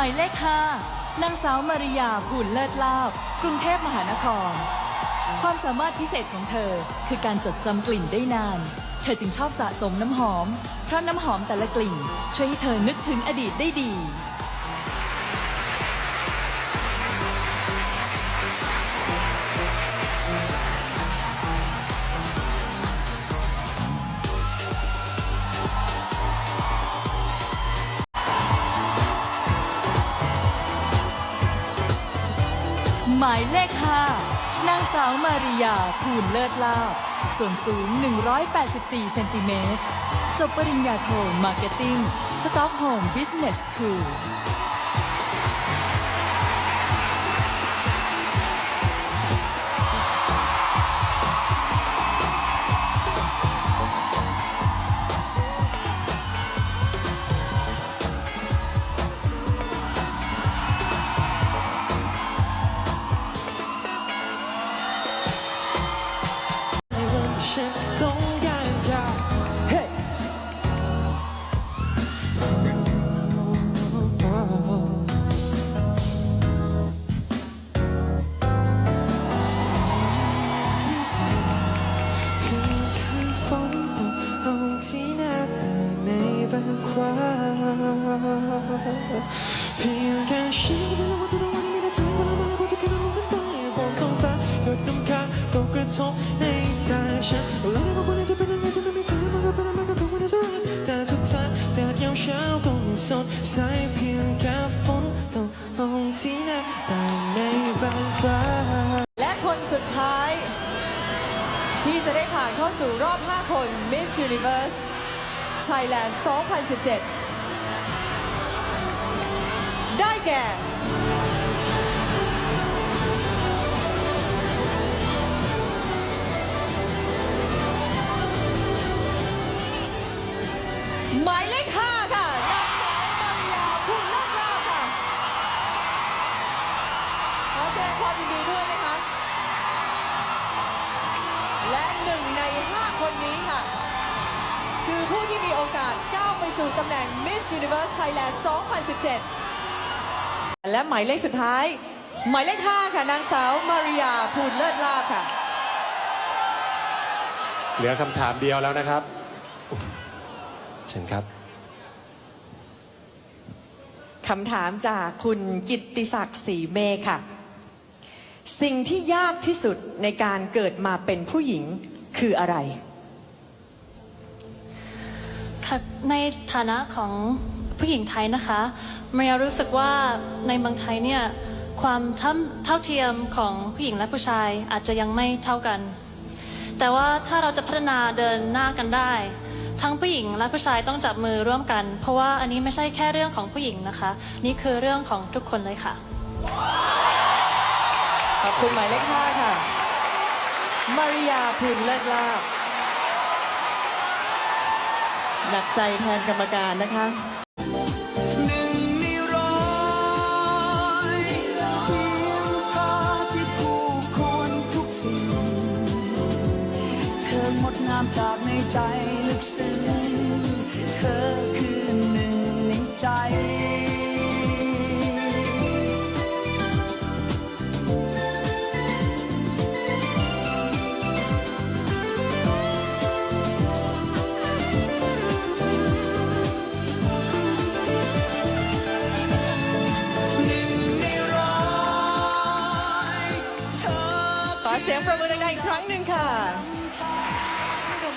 มายเลข 5 นางสาวมาริยาผุนเลิศลาบ กรุงเทพมหานคร ความสามารถพิเศษของเธอคือการจดจำกลิ่นได้นาน เธอจึงชอบสะสมน้ำหอม เพราะน้ำหอมแต่ละกลิ่น ช่วยให้เธอนึกถึงอดีตได้ดี 5นางสาวมาริยาภูลเลิศลาบ ส่วนสูง 184 เซนติเมตร จบปริญญาโทมาร์เก็ตติ้งสต็อกโฮมบิสเนสครู สดใสเพียงแค่ฝนตกลงที่หน้าต่างในบางครั้งและคนสุดท้าย ที่จะได้ผ่านเข้าสู่รอบ 5 คน Miss Universe Thailand 2017 ได้แก่ หมายเลข5ค่ะนางสาวมาริยาภูลเลิศลาภค่ะ ขอแสดงความยินดีด้วยนะคะ และหนึ่งใน5คนนี้ค่ะ คือผู้ที่มีโอกาสก้าวไปสู่ตำแหน่ง Miss Universe Thailand 2017 และหมายเลขสุดท้าย หมายเลข 5 ค่ะ นางสาวมาริยาภูลเลิศลาภค่ะ เหลือคำถามเดียวแล้วนะครับ เชิญครับคำถามจากคุณกิตติศักดิ์ศรีเมฆค่ะ สิ่งที่ยากที่สุดในการเกิดมาเป็นผู้หญิงคืออะไรค่ะในฐานะของ ผู้หญิงไทยนะคะมารยารู้สึกว่าในเมืองไทยเนี่ยความเท่าเท่าเทียมของผู้หญิงและผู้ชายอาจจะยังไม่เท่ากัน แต่ว่าถ้าเราจะพัฒนาเดินหน้ากันได้ ทั้งผู้หญิงและผู้ชายต้องจับมือร่วมกัน เพราะว่าอันนี้ไม่ใช่แค่เรื่องของผู้หญิงนะคะ นี่คือเรื่องของทุกคนเลยค่ะ ขอบคุณหมายเลขห้าค่ะ มาริยาพูนเลิศลาบหนักใจแทนกรรมการนะคะ เธองดงามจากในใจลึกซึ้งเธอคือหนึ่งในใจเธอขอเสียงประมือดังๆอีกครั้งหนึ่งค่ะ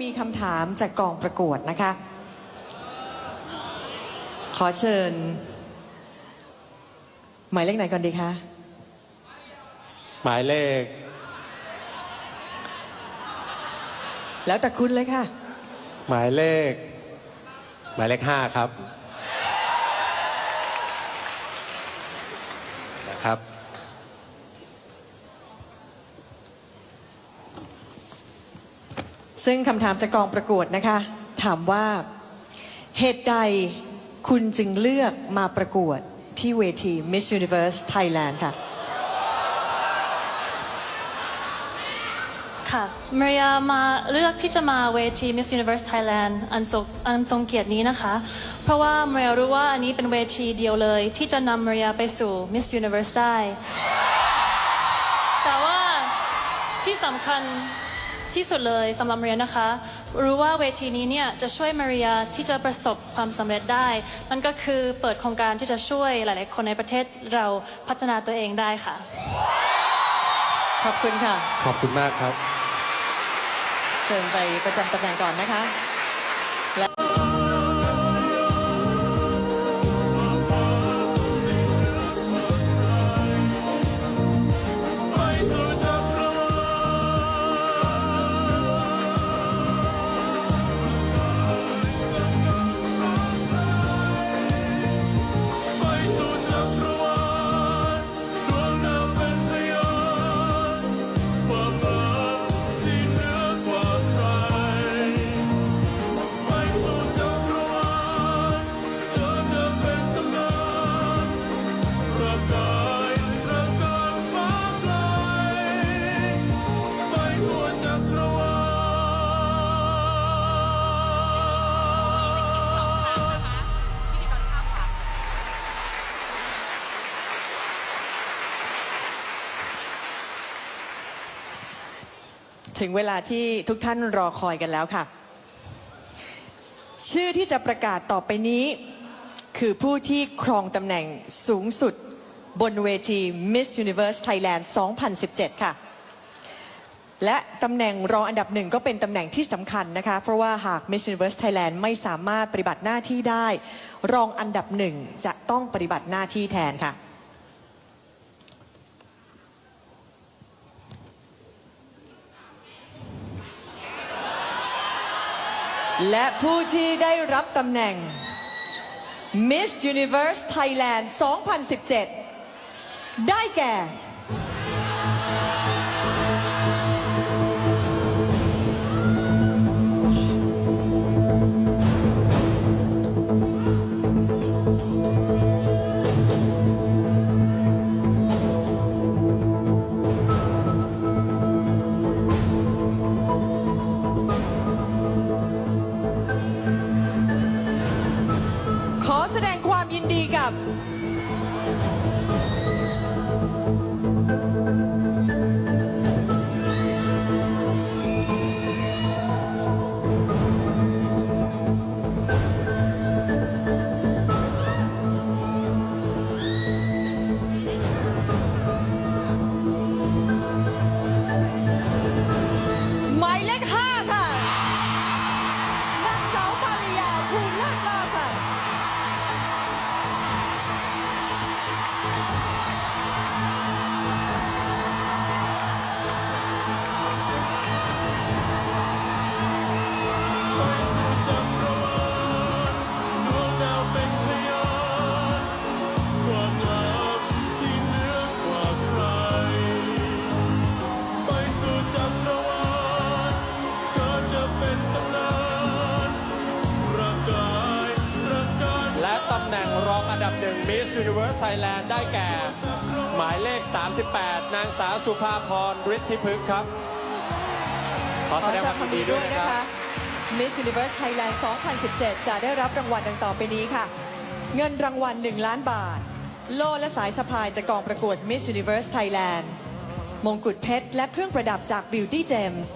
มีคำถามจากกองประกวดนะคะ ขอเชิญ หมายเลขไหนก่อนดีคะ หมายเลข แล้วแต่คุณเลยค่ะ หมายเลข หมายเลขห้าครับนะครับ ซึ่งคำถามจากกองประกวดนะคะ ถามว่าเหตุใดคุณจึงเลือกมาประกวดที่เวที Miss Universe Thailand ค่ะ ค่ะมาริยามาเลือกที่จะมาเวที Miss Universe Thailand อันทรงอันทรงเกียรตินี้นะคะ เพราะว่ามาริยารู้ว่าอันนี้เป็นเวทีเดียวเลย ที่จะนำมาริยาไปสู่ Miss Universe ได้ แต่ว่าที่สำคัญ ที่สุดเลยสำหรับมาริยานะคะ รู้ว่าเวทีนี้เนี่ยจะช่วยมาริยาที่จะประสบความสำเร็จได้นั่นก็คือเปิดโครงการที่จะช่วยหลาย ๆ คนในประเทศเราพัฒนาตัวเองได้ค่ะ ขอบคุณค่ะ ขอบคุณมากครับ เชิญไปประจำตำแหน่งก่อนนะคะ ถึงเวลาที่ทุกท่านรอคอยกันแล้วค่ะ ชื่อที่จะประกาศต่อไปนี้ คือผู้ที่ครองตำแหน่งสูงสุดบนเวที Miss Universe Thailand 2017 ค่ะ และตำแหน่งรองอันดับหนึ่งก็เป็นตำแหน่งที่สำคัญนะคะ เพราะว่าหาก Miss Universe Thailand ไม่สามารถปฏิบัติหน้าที่ได้ รองอันดับหนึ่งจะต้องปฏิบัติหน้าที่แทนค่ะ และผู้ที่ได้รับตำแหน่ง Miss Universe Thailand 2017 ได้แก่ ดงความยินดีกับ Universe Thailand ได้แก่ หมายเลข 38 นางสาวสุภาพรฤทธิพฤกษ์ครับ ขอขแสอดงแสคดวางมความยินดีดีด้ด้ววยยนะนะครับคะ Miss Universe Thailand 2017 จะได้รับรางวัลดังต่อไปนี้ค่ะ เงินรางวัล 1 ล้านบาท โล่และสายสะพายจากกองประกวด Miss Universe Thailand มงกุฎเพชร และเครื่องประดับจาก Beauty Gems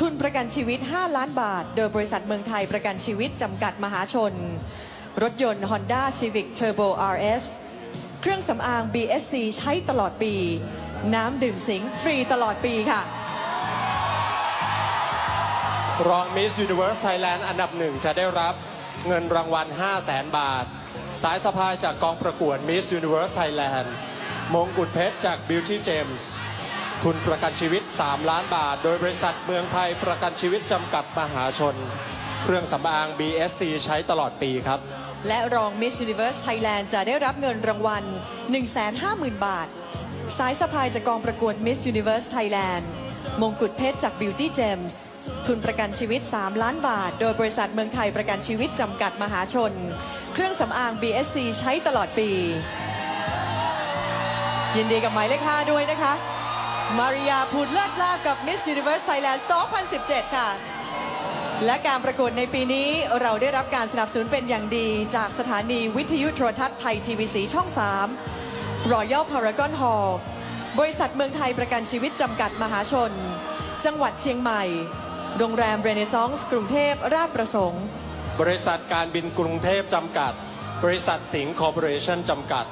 ทุนประกันชีวิต 5 ล้านบาท โดยบริษัทเมืองไทยประกันชีวิตจำกัดมหาชน รถยนต์ Honda Civic Turbo RS เครื่องสำอาง BSC ใช้ตลอดปี น้ำดื่มสิงฟรีตลอดปีค่ะ รอง Miss Universe Thailand อันดับหนึ่งจะได้รับเงินรางวัล 5 0 0แสนบาท สายสะพายจากกองประกวด Miss Universe Thailand มงกุฎเพชรจาก Beauty Gems ทุนประกันชีวิต 3 ล้านบาท โดยบริษัทเมืองไทยประกันชีวิตจำกัดมหาชน เครื่องสำอาง BSC ใช้ตลอดปีครับ และรอง Miss Universe Thailand จะได้รับเงินรางวัล 150,000 บาท สายสะพายจากกองประกวด Miss Universe Thailand มงกุฎเพชรจาก Beauty Gems ทุนประกันชีวิต 3 ล้านบาท โดยบริษัทเมืองไทยประกันชีวิตจำกัดมหาชน เครื่องสำอาง BSC ใช้ตลอดปี ยินดีกับหมายเลข5ด้วยนะคะ มาริยาพูดเลิศลาบกับ Miss Universe Thailand 2017 ค่ะ และการประกวดในปีนี้เราได้รับการสนับสนุนเป็นอย่างดี จากสถานีวิทยุโทรทัศน์ไทยทีวีสีช่อง 3 Royal Paragon Hall บริษัทเมืองไทยประกันชีวิตจำกัดมหาชน จังหวัดเชียงใหม่ โรงแรมเรเนซองส์กรุงเทพราชประสงค์ บริษัทการบินกรุงเทพจำกัด บริษัทสิงห์คอร์ปอเรชั่นจำกัด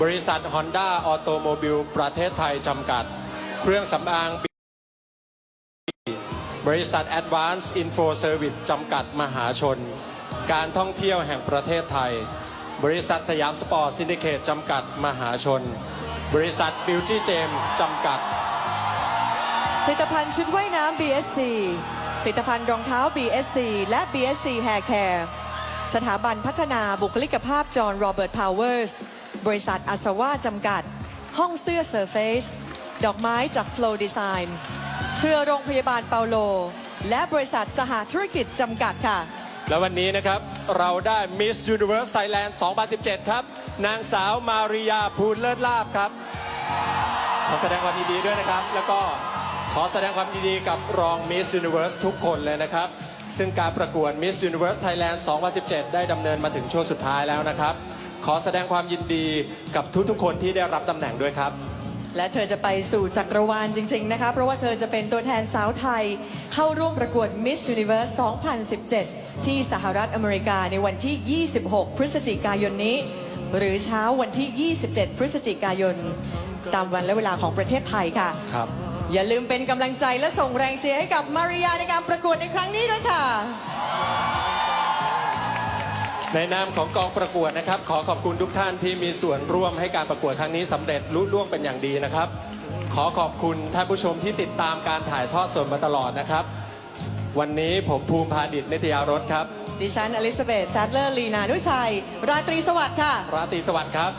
บริษัทฮอนด้าออโตโมบิลประเทศไทยจำกัด เครื่องสำอาง บริษัท Advanced Info Service จำกัดมหาชน การท่องเที่ยวแห่งประเทศไทย บริษัทสยามสปอร์ตซินดิเคตจำกัดมหาชน บริษัท Beauty James จำกัด ผลิตภัณฑ์ชุดว่ายน้ำ BSC ผลิตภัณฑ์รองเท้า BSC และ BSC Hair Care สถาบันพัฒนาบุคลิกภาพจอห์นโรเบิร์ตพาวเวอร์สบริษัทอาสวาจำกัด ห้องเสื้อ Surface ดอกไม้จาก Flow Design รือโรงพยาบาลเปาโล และบริษัทสหธุรกิจจำกัดค่ะ และวันนี้นะครับ เราได้ Miss Universe Thailand 2017 ครับ นางสาวมาริยาภูลเลิศลาบครับ ขอแสดงความยินดีด้วยนะครับ แล้วก็ขอแสดงความยินดีกับรอง Miss Universe ทุกคนเลยนะครับ ซึ่งการประกวด Miss Universe Thailand 2017 ได้ดำเนินมาถึงช่วงสุดท้ายแล้วนะครับ ขอแสดงความยินดีกับทุกๆคนที่ได้รับตำแหน่งด้วยครับ และเธอจะไปสู่จักรวาลจริง ๆ นะคะ เพราะว่าเธอจะเป็นตัวแทนสาวไทย เข้าร่วมประกวด Miss Universe 2017 ที่สหรัฐอเมริกาในวันที่ 26 พฤศจิกายนนี้ หรือเช้าวันที่ 27 พฤศจิกายน ตามวันและเวลาของประเทศไทยค่ะ ครับ อย่าลืมเป็นกำลังใจและส่งแรงเชียร์ให้กับมาริยาในการประกวดในครั้งนี้ด้วยค่ะ ในนามของกองประกวดนะครับ ขอขอบคุณทุกท่านที่มีส่วนร่วมให้การประกวดครั้งนี้สำเร็จลุล่วงเป็นอย่างดีนะครับ ขอขอบคุณท่านผู้ชมที่ติดตามการถ่ายทอดสดมาตลอดนะครับ วันนี้ผมภูมิพาดิตนิตยารสครับ ดิฉันอลิซาเบธแซดเลอร์ลีนานุชัย ราตรีสวัสดิ์ค่ะ ราตรีสวัสดิ์ครับ